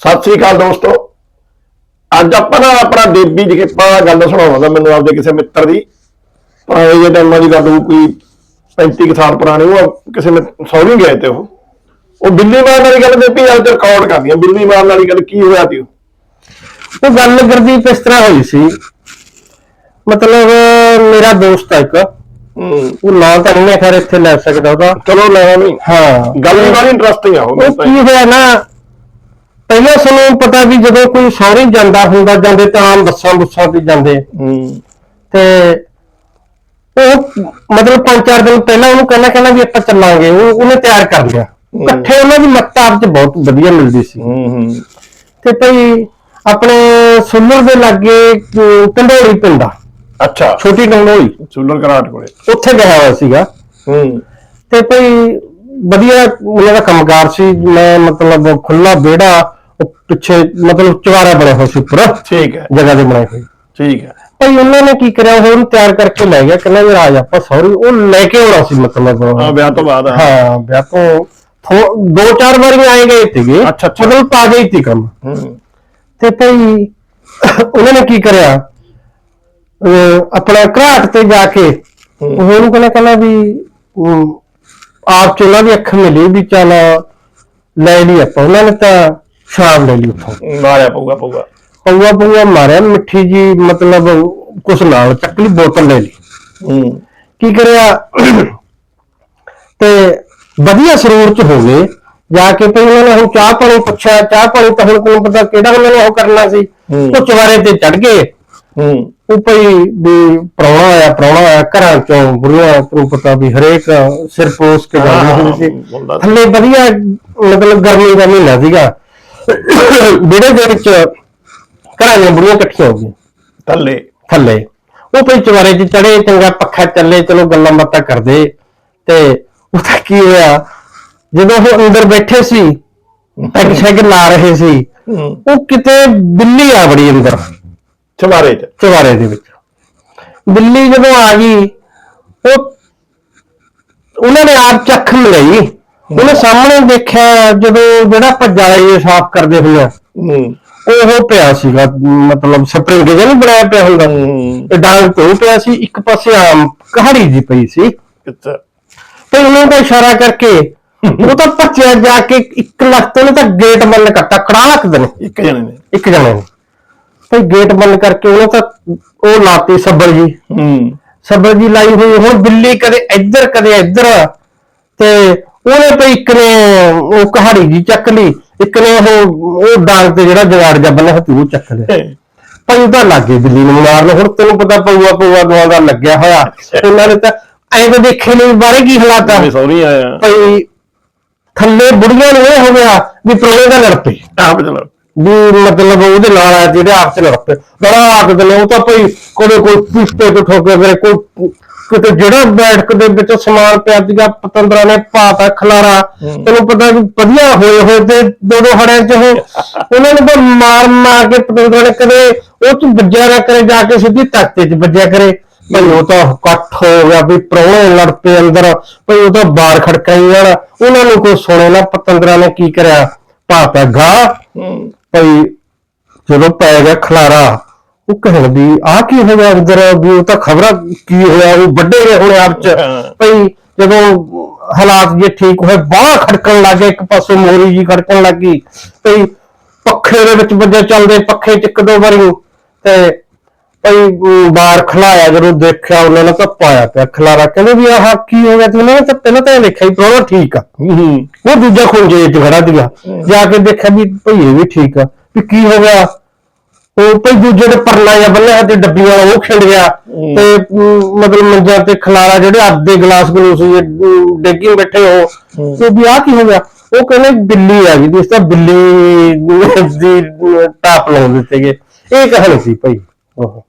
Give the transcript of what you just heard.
ਸਤਿ ਸ੍ਰੀ ਅਕਾਲ ਦੋਸਤੋ। ਅੱਜ ਆਪਾਂ ਨਾ ਆਪਣਾ ਦੇਬੀ ਜੀ ਪਾ ਗੱਲ ਸੁਣਾਉਂਦਾ ਮੈਨੂੰ ਆਪਦੇ ਕਿਸੇ ਮਿੱਤਰ ਦੀ। ਪੁਰਾਣੇ ਜੇ ਟਾਈਮਾਂ ਦੀ ਗੱਲ ਹੋਊ ਕੋਈ 35 ਕੁ ਸਾਲ ਪੁਰਾਣੀ ਉਹ ਕਿਸੇ ਨੇ ਸੌਰੀ ਗਏ ਤੇ ਉਹ। ਉਹ ਬਿੱਲੀ ਮਾਰਨ ਵਾਲੀ ਗੱਲ ਦੇਬੀ ਅੱਜ ਰਿਕਾਰਡ ਕਰਦੀ ਆ ਬਿੱਲੀ ਮਾਰਨ ਵਾਲੀ ਗੱਲ ਕੀ ਹੋਇਆ ਤੀ ਉਹ? ਗੱਲ ਗੁਰਦੀਪ ਇਸ ਤਰ੍ਹਾਂ ਹੋਈ ਸੀ। ਮਤਲਬ ਮੇਰਾ ਦੋਸਤ ਹੈ ਇੱਕ। ਹੂੰ। ਉਹ ਨਾਂ ਤਾਂ ਨਹੀਂ ਖੈਰ ਇੱਥੇ ਲੈ ਸਕਦਾ ਉਹਦਾ। ਚਲੋ ਲੈਣਾ ਨਹੀਂ ਹਾਂ। ਗੱਲ ਵੀ ਬੜੀ ਇੰਟਰਸਟਿੰਗ ਆ ਉਹ। ਕੀ ਹੋਇਆ ਨਾ ਪਹਿਲਾਂ ਸਾਨੂੰ ਪਤਾ ਵੀ ਜਦੋਂ ਕੋਈ ਸਹੁਰੇ ਜਾਂਦਾ ਹੁੰਦਾ ਜਾਂਦੇ ਤਾਂ ਆਮ ਬੱਸਾਂ ਬੁੱਸਾਂ ਤੇ ਜਾਂਦੇ। ਹੂੰ। ਤੇ ਉਹ ਮਤਲਬ ਪੰਜ ਚਾਰ ਦਿਨ ਪਹਿਲਾਂ ਉਹਨੂੰ ਕਹਿੰਦਾ ਕਹਿੰਦਾ ਵੀ ਆਪਾਂ ਚੱਲਾਂਗੇ। ਉਹ ਉਹਨੇ ਤਿਆਰ ਕਰ ਲਿਆ। ਇਕੱਠੇ ਉਹਨਾਂ ਦੀ ਮੱਤ ਆਪ ਚ ਬਹੁਤ ਵਧੀਆ ਮਿਲਦੀ ਸੀ। ਹੂੰ ਹੂੰ। ਤੇ ਭਈ ਆਪਣੇ ਸੁੱਲਰ ਦੇ ਲਾਗੇ ਟੰਡੋਲੀ ਪਿੰਡ ਆ। ਅੱਛਾ। ਛੋਟੀ ਟੰਡੋਲੀ। ਚੂਲਰ ਕਰਾਟ ਕੋਲੇ। ਉੱਥੇ ਗਿਆ ਹੋਇਆ ਸੀਗਾ। ਹੂੰ। ਤੇ ਭਈ ਵਧੀਆ ਉਹਨਾਂ ਦਾ ਕੰਮਕਾਰ ਸੀ। ਮੈਂ ਮਤਲਬ ਖੁੱਲਾ ਵਿਹੜਾ। ਉਹ ਪਿੱਛੇ ਮਤਲਬ ਚਵਾਰਾ ਬਣਿਆ ਹੋਇਆ ਸੀ ਉੱਪਰ। ਠੀਕ ਹੈ। ਜਗ੍ਹਾ ਦੇ ਬਣਾਈ ਹੋਈ ਠੀਕ ਹੈ। ਭਈ ਉਹਨਾਂ ਨੇ ਕੀ ਕਰਿਆ? ਉਹ ਉਹਨੂੰ ਤਿਆਰ ਕਰਕੇ ਲੈ ਗਿਆ। ਕਹਿੰਦਾ ਵੀ ਰਾਜ ਆਪਾਂ ਸੌਰੀ ਉਹ ਲੈ ਕੇ ਆਉਣਾ ਸੀ ਮਤਲਬ। ਹਾਂ ਵਿਆਹ ਤੋਂ ਬਾਅਦ ਹਾਂ। ਹਾਂ ਵਿਆਹ ਤੋਂ ਥੋ- ਦੋ ਚਾਰ ਵਾਰੀ ਆਏ ਗਏ ਸੀਗੇ। ਅੱਛਾ, ਅੱਛਾ। ਮਤਲਬ ਤਾਜ਼ਾ ਹੀ ਸੀ ਕੰਮ। ਹੂੰ। ਤੇ ਭਈ ਉਹਨਾਂ ਨੇ ਕੀ ਕਰਿਆ? ਅਹ ਆਪਣਾ ਘਰਾਟ ਤੇ ਜਾ ਕੇ। ਉਹ ਉਹਨੂੰ ਕਹਿੰਦਾ ਕਹਿੰਦਾ ਵੀ ਅਮ, ਆਪ ਚ ਉਹਨਾਂ ਦੀ ਅੱਖ ਮਿਲੀ ਵੀ ਚੱਲ ਲੈ ਲਈ ਆਪਾਂ। ਉਹਨਾਂ ਨੇ ਤਾਂ ਸ਼ਾਮ ਲੈ ਲਈ ਉੱਥੋਂ। ਮਾਰਿਆ ਪਊਗਾ ਪਊਗਾ। ਪਊਆ ਪਊਆ ਮਾਰਿਆ ਮਿੱਠੀ ਜੀ ਮਤਲਬ ਕੁਛ ਨਾਲ ਚੱਕ ਲਈ ਬੋਤਲ ਲੈ ਲਈ। ਹੂੰ। ਕੀ ਕਰਿਆ? ਤੇ ਵਧੀਆ ਸਰੂਰ ਚ ਹੋ ਗਏ। ਜਾ ਕੇ ਭਈ ਉਹਨਾਂ ਨੇ ਹੁਣ ਚਾਹ ਪਾਣੀ ਪੁੱਛਿਆ ਚਾਹ ਪਾਣੀ ਤਾਂ ਹੁਣ ਕੋਈ ਪਤਾ ਕਿਹੜਾ ਉਹਨਾਂ ਨੇ ਉਹ ਕਰਨਾ ਸੀ। ਉਹ ਚਵਾਰੇ ਤੇ ਚੜ ਗਏ। ਹੂੰ। ਉਹ ਭਈ ਵੀ ਪ੍ਰਾਹੁਣਾ ਆਇਆ ਪ੍ਰਾਹੁਣਾ ਆਇਆ ਘਰਾਂ ਚੋਂ ਬੁੜੀਆਂ ਨੂੰ ਪਤਾ ਵੀ ਹਰੇਕ ਸਿਰ ਪੋਸ ਕੇ ਜਾਂਦੇ ਹੁੰਦੇ ਸੀ। ਥੱਲੇ ਵਧੀਆ ਮਤਲਬ ਗਰਮੀ ਦਾ ਮਹੀਨਾ ਸੀਗਾ ਵਿਹੜੇ ਦੇ ਵਿੱਚ ਘਰਾਂ ਦੀਆਂ ਬੁੜੀਆਂ ਇਕੱਠੀਆਂ ਹੋ ਗਈਆਂ। ਥੱਲੇ। ਥੱਲੇ। ਉਹ ਭਈ ਚਵਾਰੇ 'ਚ ਚੜੇ ਚੰਗਾ ਪੱਖਾ ਚੱਲੇ ਚਲੋ ਗੱਲਾਂ ਬਾਤਾਂ ਕਰਦੇ। ਤੇ ਉਹਦਾ ਕੀ ਹੋਇਆ? ਜਦੋਂ ਉਹ ਅੰਦਰ ਬੈਠੇ ਸੀ ਪੈਗ ਸ਼ੈਗ ਲਾ ਰਹੇ ਸੀ ਉਹ ਕਿਤੇ ਬਿੱਲੀ ਆ ਬੜੀ ਅੰਦਰ। ਚਵਾਰੇ ਚ। ਚਵਾਰੇ ਦੇ ਵਿੱਚ। ਬਿੱਲੀ ਜਦੋਂ ਆ ਗਈ ਉਹ ਉਹਨਾਂ ਨੇ ਆਪ ਚੱਖ ਲਈ ਉਹਨੇ ਸਾਹਮਣੇ ਦੇਖਿਆ ਜਦੋਂ ਜਿਹੜਾ ਭੱਜਾ ਇਹ ਸਾਫ਼ ਕਰਦੇ ਹੋਏ ਆ, ਹੂੰ। ਉਹ ਪਿਆ ਸੀਗਾ ਮਤਲਬ ਸਪਰਿੰਗ ਜਿਹਾ ਨਹੀਂ ਬਣਾਇਆ ਪਿਆ ਹੁੰਦਾ। ਤੇ ਡਾਂਗ ਤੋਂ ਪਿਆ ਸੀ ਇੱਕ ਪਾਸੇ ਆਮ ਕਹਾੜੀ ਜੀ ਪਈ ਸੀ। ਕਿੱਥੇ ਤੇ ਉਹਨਾਂ ਦਾ ਇਸ਼ਾਰਾ ਕਰਕੇ ਉਹ ਤਾਂ ਭੱਜਿਆ ਜਾ ਕੇ ਇੱਕ ਲੱਖ ਤੋਂ ਤਾਂ ਗੇਟ ਬੰਦ ਕਰਤਾ ਕੜਾਕ ਦੇ ਨੇ ਇੱਕ ਜਣੇ ਨੇ। ਇੱਕ ਜਣੇ ਨੇ। ਤੇ ਗੇਟ ਬੰਦ ਕਰਕੇ ਉਹਨੇ ਤਾਂ ਉਹ ਲਾਤੀ ਸੱਬਰ ਜੀ। ਹੂੰ। ਸੱਬਰ ਜੀ ਲਾਈ ਹੋਈ ਹੁਣ ਬਿੱਲੀ ਕਦੇ ਇੱਧਰ ਕਦੇ ਇੱਧਰ। ਤੇ ਉਹਨੇ ਤੇ ਇੱਕ ਨੇ ਉਹ ਕਹਾੜੀ ਜੀ ਚੱਕ ਲਈ ਇੱਕ ਨੇ ਉਹ ਉਹ ਡਾਂਗ ਤੇ ਜਿਹੜਾ ਜਗਾੜ ਜਾ ਬੰਨਿਆ ਸੀ ਉਹ ਚੱਕ ਲਿਆ। ਭਾਈ ਉਹਦਾ ਲੱਗੇ ਬਿੱਲੀ ਨੂੰ ਮਾਰਨ ਹੁਣ ਤੈਨੂੰ ਪਤਾ ਪਊਆ ਪਊਆ ਦੁਆ ਦਾ ਲੱਗਿਆ ਹੋਇਆ। ਉਹਨਾਂ ਨੇ ਤਾਂ ਐਂ ਤਾਂ ਦੇਖੇ ਨਹੀਂ ਬਾਰੇ ਕੀ ਹਾਲਾਤ ਆ। ਸੌਰੀ ਆਇਆ। ਭਾਈ ਥੱਲੇ ਬੁੜੀਆਂ ਨੂੰ ਇਹ ਹੋ ਗਿਆ ਵੀ ਪ੍ਰੋਲੇ ਦਾ ਲੜ ਪਏ। ਆਪ ਚਲੋ ਵੀ ਮਤਲਬ ਉਹਦੇ ਨਾਲ ਆ ਜਿਹੜੇ ਆਪਸ ਚ ਲੜ ਪਏ। ਬੜਾ ਆਖਦੇ ਨੇ ਉਹ ਤਾਂ ਭਾਈ ਕੋਲੇ ਕੋਈ ਪਿਸਤੇ ਤੋਂ ਠੋਕੇ ਕਰੇ ਕੋਈ ਕਿਤੇ ਜਿਹੜਾ ਬੈਠਕ ਦੇ ਵਿੱਚ ਸਮਾਨ ਪਿਆ ਸੀਗਾ ਪਤੰਦਰਾ ਨੇ ਪਾਤਾ ਖਲਾਰਾ। ਤੈਨੂੰ ਪਤਾ ਵੀ ਵਧੀਆ ਹੋਏ ਹੋਏ ਤੇ ਦੋ ਦੋ ਹੜਿਆਂ ਚ ਉਹ ਉਹਨਾਂ ਨੇ ਤਾਂ ਮਾਰ ਮਾਰ ਕੇ ਪਤੰਦਰਾ ਨੇ ਕਦੇ ਉਹ ਚ ਵੱਜਿਆ ਨਾ ਕਰੇ ਜਾ ਕੇ ਸਿੱਧੀ ਤਖਤੇ ਚ ਵੱਜਿਆ ਕਰੇ। ਭਈ ਉਹ ਤਾਂ ਇਕੱਠ ਹੋ ਗਿਆ ਵੀ ਪ੍ਰਾਹੁਣੇ ਲੜ ਪਏ ਅੰਦਰ ਭਈ ਉਹ ਤਾਂ ਬਾਹਰ ਖੜਕਾਈ ਜਾਣਾ। ਉਹਨਾਂ ਨੂੰ ਕੋਈ ਸੁਣੇ ਨਾ ਪਤੰਦਰਾ ਨੇ ਕੀ ਕਰਿਆ। ਪਾਤਾ ਗਾ ਭਈ ਜਦੋਂ ਪੈ ਗਿਆ ਖਲਾਰਾ ਉਹ ਕਹਿਣ ਵੀ ਆ ਕੀ ਹੋ ਗਿਆ ਅੰਦਰ ਵੀ ਉਹ ਤਾਂ ਖਬਰਾਂ ਕੀ ਹੋਇਆ ਉਹ ਵੱਡੇ ਗਏ ਹੁਣ ਆਪ ਚ। ਭਈ ਜਦੋਂ ਹਾਲਾਤ ਜੇ ਠੀਕ ਹੋਏ ਬਾਹਰ ਖੜਕਣ ਲੱਗੇ ਇੱਕ ਪਾਸੇ ਮੋਰੀ ਜੀ ਖੜਕਣ ਲੱਗੀ ਭਈ ਪੱਖੇ ਦੇ ਵਿੱਚ ਵੱਜੇ ਚੱਲਦੇ ਪੱਖੇ ਚ ਇੱਕ ਦੋ ਵਾਰੀ। ਤੇ ਭਈ ਬਾਹਰ ਖਲਾਇਆ ਜਦੋਂ ਦੇਖਿਆ ਉਹਨਾਂ ਨੇ ਤਾਂ ਪਾਇਆ ਪਿਆ ਖਲਾਰਾ। ਕਹਿੰਦੇ ਵੀ ਆਹ ਕੀ ਹੋ ਗਿਆ? ਤੇ ਉਹਨਾਂ ਨੇ ਤਾਂ ਪਹਿਲਾਂ ਤਾਂ ਇਹ ਦੇਖਿਆ ਹੀ ਪ੍ਰੋਣਾ ਠੀਕ ਆ। ਉਹ ਦੂਜਾ ਖੁੰਝੇ ਚ ਖੜਾ ਸੀਗਾ। ਜਾ ਕੇ ਦੇਖਿਆ ਵੀ ਭਈ ਇਹ ਵੀ ਠੀਕ ਆ। ਵੀ ਕੀ ਹੋ ਗਿਆ? ਉਹ ਭਈ ਦੂਜੇ ਦੇ ਪਰਲਾ ਜਾਂ ਬੰਨਿਆ ਤੇ ਡੱਬੀਆਂ ਉਹ ਖਿੰਡ ਗਿਆ ਤੇ ਅਮ, ਮਤਲਬ ਮੰਜਾ ਤੇ ਖਲਾਰਾ ਜਿਹੜੇ ਆਪਦੇ ਗਲਾਸ ਗਲੂਸ ਜੇ ਡੇਗੀ ਬੈਠੇ ਹੋ ਤੇ ਵੀ ਆ ਕੀ ਹੋ ਗਿਆ? ਉਹ ਕਹਿੰਦੇ ਬਿੱਲੀ ਆ ਗਈ ਇਸ ਤਾਂ ਬਿੱਲੀ ਦੀ ਟਾਪ ਲਾਉਂ ਦਿੱਤੇ ਗਏ। ਇਹ ਕਹਾਣੀ ਸੀ ਭਈ। ਉਹ